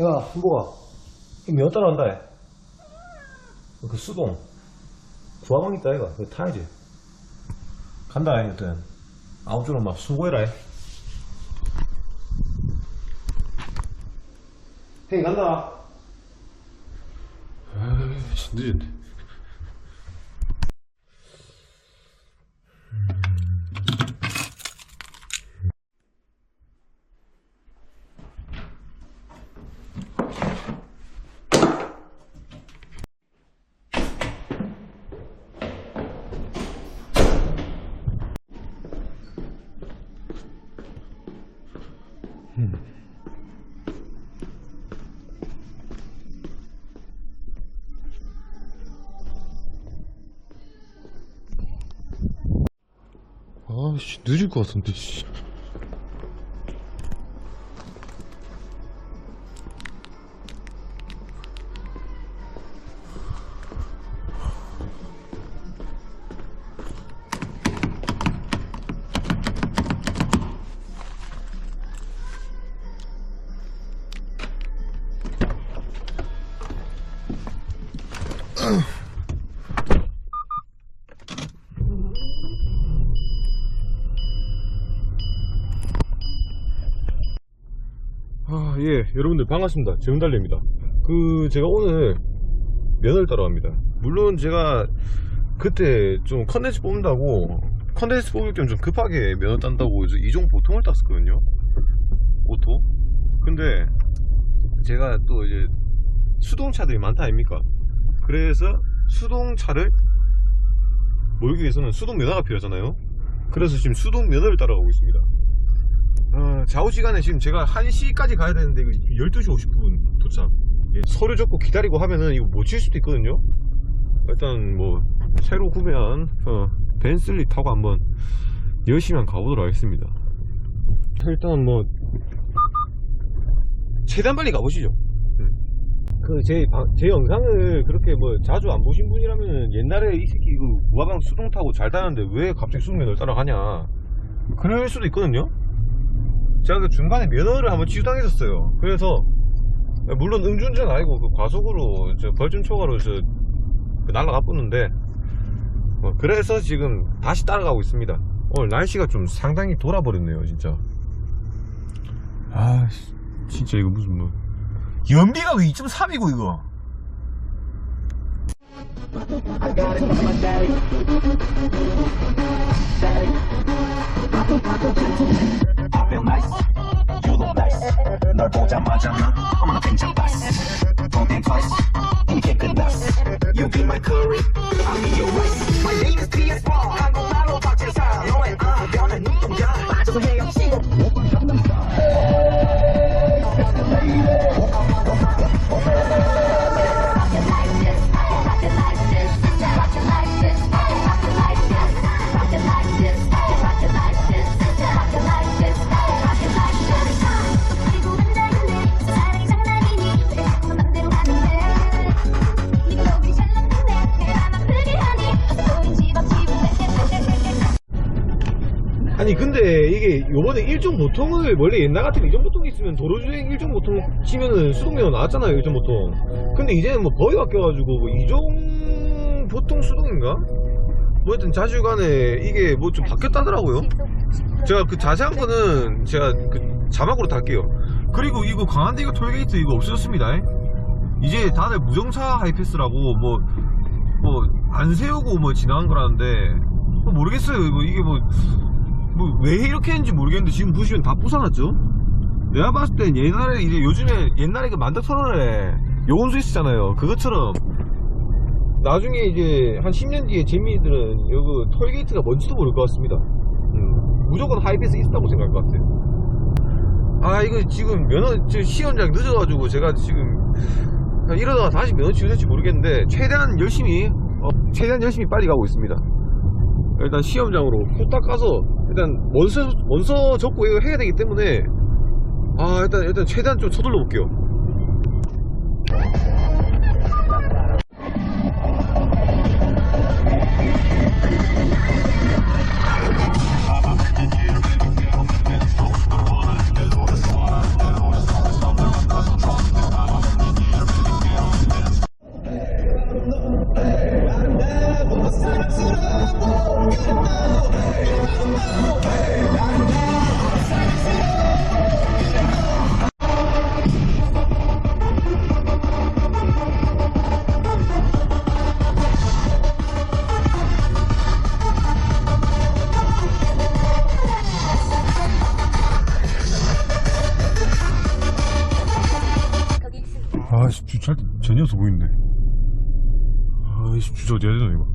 야, 한보가. 몇 따라간다, 해. 그 수동. 부하방 있다, 이거. 그거 타야지. 간다, 해. 아홉 줄은 막 수고해라, 해. 형이 간다. 아이씨, 늦었네. 아씨, 늦을 것 같은데, 씨. 아, 예, 여러분들 반갑습니다. 재훈달래입니다. 그, 제가 오늘 면허를 따러 갑니다. 물론 제가 그때 좀 컨텐츠 뽑는다고, 컨텐츠 뽑을 겸 좀 급하게 면허 딴다고 이제 이종 보통을 땄었거든요. 오토. 근데 제가 또 이제 수동차들이 많다 아닙니까? 그래서 수동차를 몰기 위해서는 수동 면허가 필요하잖아요. 그래서 지금 수동 면허를 따라가고 있습니다. 어, 좌우 시간에 지금 제가 1시까지 가야 되는데 이거 12시 50분 도착. 예, 서류 적고 기다리고 하면은 이거 못 칠 수도 있거든요. 일단 뭐 새로 구매한 어, 벤슬리 타고 한번 열심히 한번 가보도록 하겠습니다. 일단 뭐 최대한 빨리 가보시죠. 그제 제 영상을 그렇게 뭐 자주 안 보신 분이라면 옛날에 이 새끼 그 우아방 수동 타고 잘 타는데 왜 갑자기 수동면허를 따라가냐. 그럴 수도 있거든요 제가 그 중간에 면허를 한번 취소당했었어요. 그래서 물론 음주운전 아니고 그 과속으로 저 벌점 초과로 저 날라가 뻗는데 어, 그래서 지금 다시 따라가고 있습니다. 오늘 날씨가 좀 상당히 돌아버렸네요, 진짜. 아, 씨, 진짜 이거 무슨 뭐 연비가 왜 2.3이고 이거? I got it from my daddy. Daddy. I feel nice. You look nice. 널 보자마자 난 어머나 굉장히 nice. Don't think twice. 이게 끝났어. You be my curry. I'll be your rice. My name is PS Paul. 요번에 일종 보통을 원래 옛날 같으면 일종 보통이 있으면 도로주행 일종 보통 치면은 수동면허 나왔잖아요 일종 보통. 근데 이제는 뭐 법이 바뀌어가지고 뭐 이종 보통 수동인가? 뭐 하여튼 자주간에 이게 뭐 좀 바뀌었다더라고요. 제가 그 자세한 거는 제가 그 자막으로 달게요. 그리고 이거 강한대교 톨게이트 이거 없어졌습니다. 이제 다들 무정차 하이패스라고 뭐 뭐 안 세우고 뭐 지나간 거라는데 뭐 모르겠어요. 뭐 이게 뭐 뭐 왜 이렇게 했는지 모르겠는데 지금 보시면 다 부숴놨죠? 내가 봤을 땐 옛날에 이제 요즘에 옛날에 그 만덕 터널에 요원수 있었잖아요. 그것처럼. 나중에 이제 한 10년 뒤에 재미들은 여기 톨게이트가 뭔지도 모를 것 같습니다. 음, 무조건 하이패스 있다고 생각할 것 같아요. 아 이거 지금 면허 저 시험장 늦어가지고 제가 지금 이러다가 다시 면허 취소될지 모르겠는데 최대한 열심히 어, 최대한 열심히 빨리 가고 있습니다. 일단 시험장으로 후딱 가서 일단 원서 원서 적고 해야 되기 때문에 아 일단 일단 최대한 좀 서둘러 볼게요. 없어 보이는데. 아이씨 주차 어디 해야 되노 이거.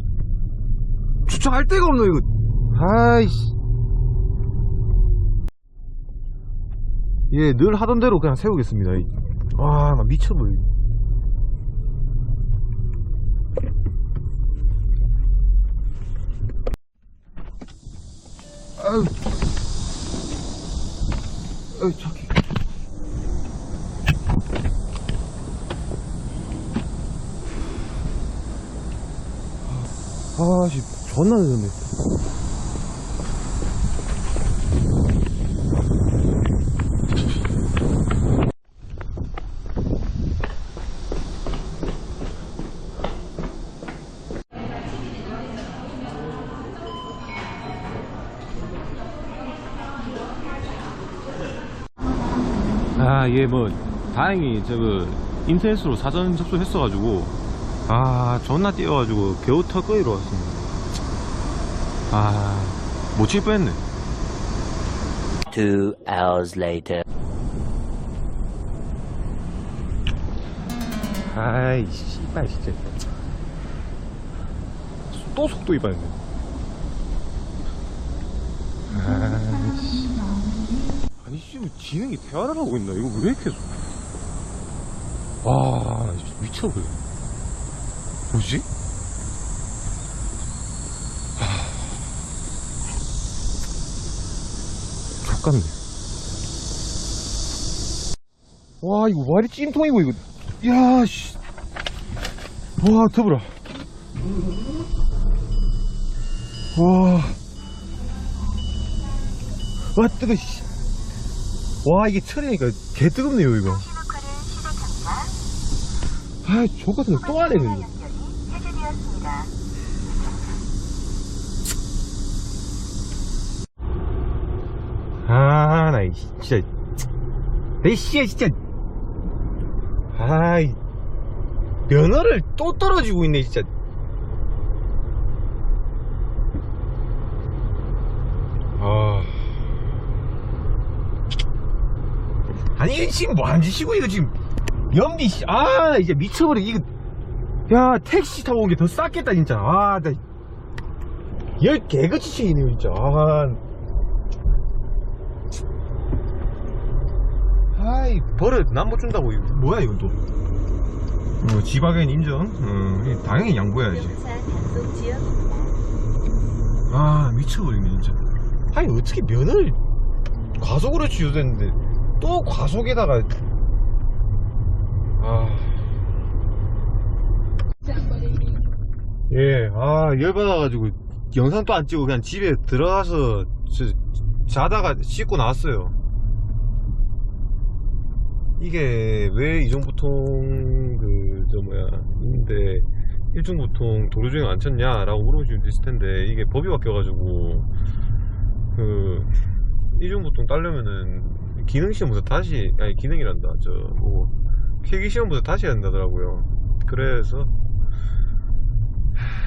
주차할 데가 없노 이거. 아이씨. 예늘 하던 대로 그냥 세우겠습니다 와나 미쳐버려 아유. 아유 착해 아씨 존나 늦었네. 아, 예, 뭐, 다행히, 저거, 인터넷으로 사전 접수했어 가지고, 아, 존나 뛰어가지고, 겨우 턱거이로 왔습니다. 아, 못 칠 뻔했네. Two hours later. 아이, 씨발, 진짜. 또 속도 위반했네. 아이씨. 아니, 지금 지능이 대화를 하고 있나? 이거 왜 이렇게. 와, 미쳐버려. 뭐지? 족같네. 와, 이거 와리 찜통이고, 이거. 야, 씨. 와, 더불어. 와. 와, 뜨거, 씨. 와, 이게 철이니까 개 뜨겁네요, 이거. 아, 족 같은 거또 하네, 이거. 아, 나, 이 진짜. 내 씨야, 진짜. 아이. 면허를 또 떨어지고 있네, 진짜. 아. 아니, 지금 뭐 앉으시고, 이거 지금. 연비, 씨. 아, 나 이제 미쳐버려. 이거. 야, 택시 타고 온게더 쌌겠다, 진짜. 아, 나. 열 개그치 치이네요, 진짜. 아. 아이, 버릇, 남못 준다고. 이거 뭐야, 이건 또. 어, 지박엔 인정. 어, 당연히 양보해야지. 아, 미쳐버리네, 진짜. 아니, 어떻게 면을 과속으로 취소됐는데, 또 과속에다가, 아. 예, 아, 열받아가지고, 영상 또안 찍고 그냥 집에 들어가서, 저, 자다가 씻고 나왔어요. 이게 왜 이종보통 그 저 뭐야 있는데 일종보통 도로주행 안 쳤냐라고 물어보시면 되실 텐데 이게 법이 바뀌어가지고 그 일종보통 따려면은 기능시험부터 다시 아니 기능이란다 저 뭐 필기시험부터 다시 해야 된다더라고요 그래서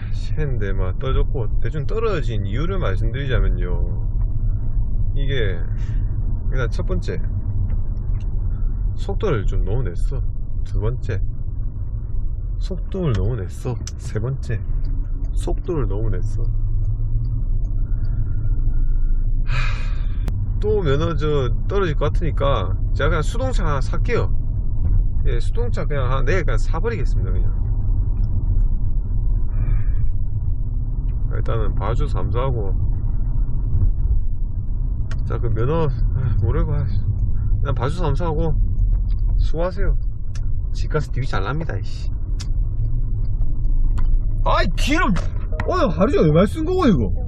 하, 했는데 막 떨어졌고 대충 떨어진 이유를 말씀드리자면요 이게 일단 첫 번째 속도를 좀 너무 냈어. 두 번째, 속도를 너무 냈어. 세 번째, 속도를 너무 냈어. 하, 또 면허 저 떨어질 것 같으니까 제가 그냥 수동차 하나 살게요. 예, 수동차 그냥 하나 내일 그냥 사버리겠습니다. 그냥. 하, 일단은 봐줘서 감사하고. 자, 그 면허 아, 모르고 아, 그냥 봐줘서 감사하고. 수고하세요. 집가서 TV 잘 납니다, 이씨. 아이, 기름! 오늘 하루 종일 얼마 쓴 거고, 이거?